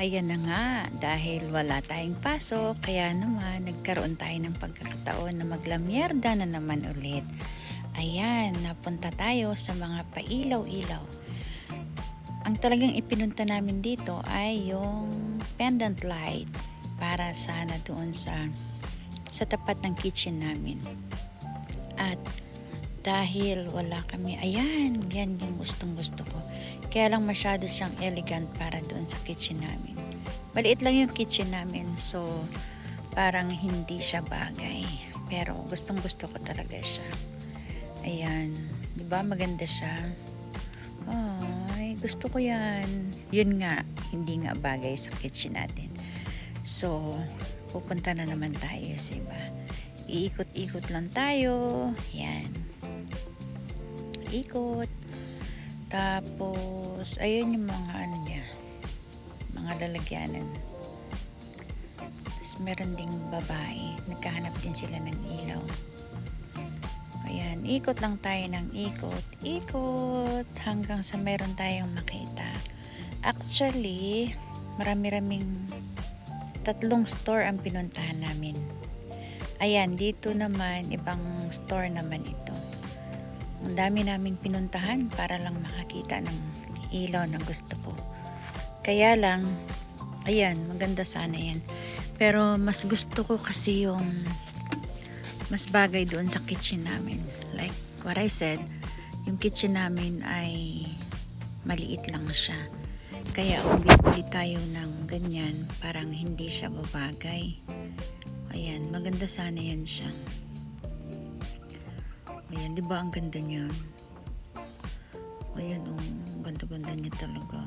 Ayan na nga, dahil wala tayong pasok, kaya naman nagkaroon tayo ng pagkakataon na maglamyerda na naman ulit. Ayan, napunta tayo sa mga pailaw-ilaw. Ang talagang ipinunta namin dito ay yung pendant light para sana doon sa sa tapat ng kitchen namin. At dahil wala kami, ayan, yan yung gustong gusto ko. Kaya lang masyado siyang elegant para doon sa kitchen namin. Maliit lang yung kitchen namin, so parang hindi siya bagay. Pero gustong gusto ko talaga siya. Ayan, di ba maganda siya? Ay, gusto ko yan. Yun nga, hindi nga bagay sa kitchen natin. So, pupunta na naman tayo sa iba. Iikot-ikot lang tayo. Yan. Ikot. Tapos, ayun yung mga ano niya. Mga lalagyanan. Tapos meron ding babae. Nagkahanap din sila ng ilaw. Ayan, ikot lang tayo ng ikot. Ikot hanggang sa meron tayong makita. Actually, marami-raming tatlong store ang pinuntahan namin. Ayan, dito naman, ibang store naman ito. Ang dami naming pinuntahan para lang makakita ng ilaw na gusto ko. Kaya lang, ayan, maganda sana yan. Pero mas gusto ko kasi yung mas bagay doon sa kitchen namin. Like what I said, yung kitchen namin ay maliit lang siya. Kaya kung tayo ng ganyan, parang hindi siya babagay. Ayan, maganda sana yan siya. Ayan, di ba ang ganda niya? Ayan, oh, ganda-ganda niya talaga.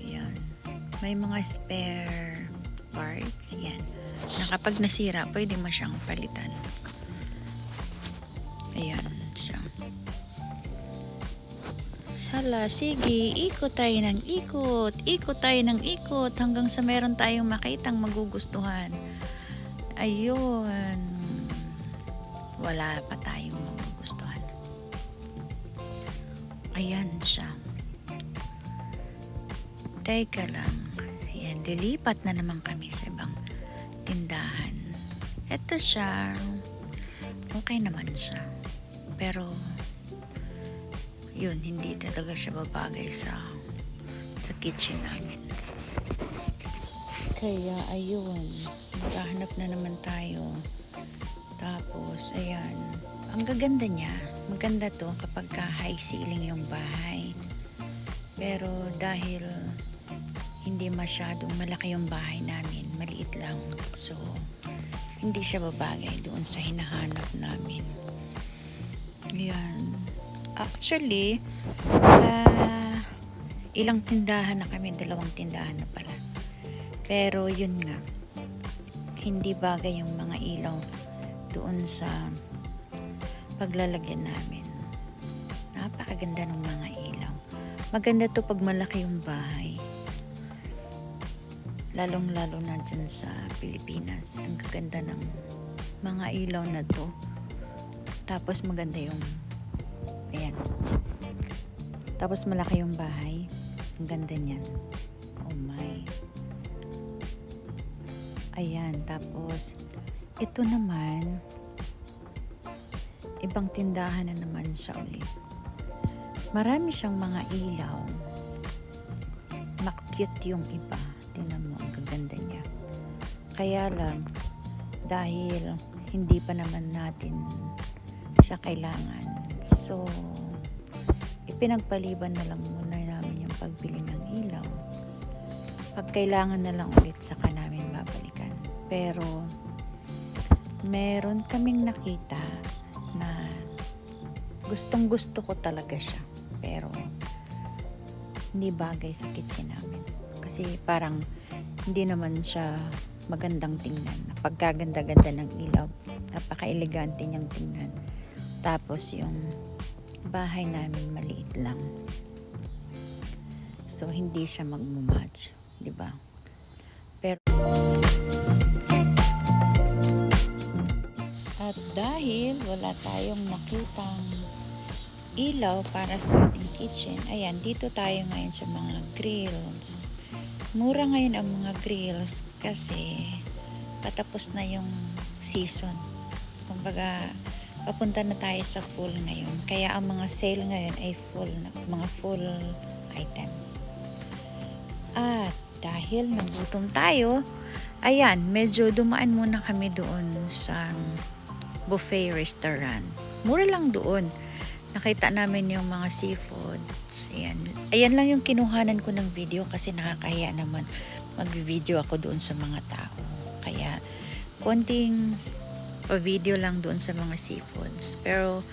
Ayan. May mga spare parts, yan. Na kapag nasira, pwede mo siyang palitan. Ayan siya. Sala, sige, ikot tayo ng ikot. Ikot tayo ng ikot hanggang sa meron tayong makitang magugustuhan. Ayun. Wala pa tayong magugustuhan. Ayan siya. Teka lang. Ayan, lilipat na naman kami sa ibang tindahan. Ito siya. Okay naman siya. Pero, yun, hindi talaga siya babagay sa sa kitchen namin. Kaya, ayun. Maghahanap na naman tayo. Tapos, ayan. Ang gaganda niya. Maganda to kapag ka high ceiling yung bahay. Pero dahil hindi masyadong malaki yung bahay namin, maliit lang. So, hindi siya babagay doon sa hinahanap namin. Ayan. Actually, ah, ilang tindahan na kami, dalawang tindahan na pala. Pero yun nga, hindi bagay yung mga ilaw doon sa paglalagyan namin. Napakaganda ng mga ilaw. Maganda to pag malaki yung bahay. Lalong-lalo na dyan sa Pilipinas. Ang gaganda ng mga ilaw na to. Tapos maganda yung ayan. Tapos malaki yung bahay. Ang ganda niyan. Oh my. Ayan. Tapos ito naman ibang tindahan na naman siya ulit. Marami siyang mga ilaw. Mak-cute yung iba. Tingnan mo, ang gaganda niya. Kaya lang, dahil hindi pa naman natin siya kailangan. So, ipinagpaliban na lang muna namin yung pagbili ng ilaw. Pag kailangan na lang ulit, saka namin babalikan. Pero, meron kaming nakita na gustong gusto ko talaga siya. Pero, hindi bagay sa kitchen namin. Kasi parang hindi naman siya magandang tingnan. Pagkaganda-ganda ng ilaw, napaka-elegante niyang tingnan. Tapos yung bahay namin maliit lang. So, hindi siya magmumatch. Di ba? Pero, at dahil wala tayong nakitang ilaw para sa ating kitchen. Ayan, dito tayo ngayon sa mga grills. Mura ngayon ang mga grills kasi patapos na yung season. Kumbaga, papunta na tayo sa full ngayon. Kaya ang mga sale ngayon ay full, mga full items. At dahil nagutom tayo, ayan, medyo dumaan muna kami doon sa buffet restaurant. Mura lang doon. Nakita namin yung mga seafoods. Ayan. Ayan lang yung kinuhanan ko ng video kasi nakakahiya naman mag-video ako doon sa mga tao. Kaya, konting pa-video lang doon sa mga seafoods. Pero,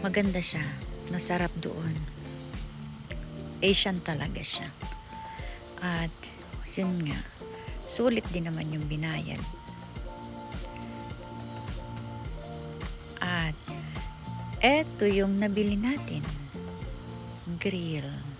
maganda siya. Masarap doon. Asian talaga siya. At, yun nga. Sulit din naman yung binayad. Eto yung nabili natin. Grill.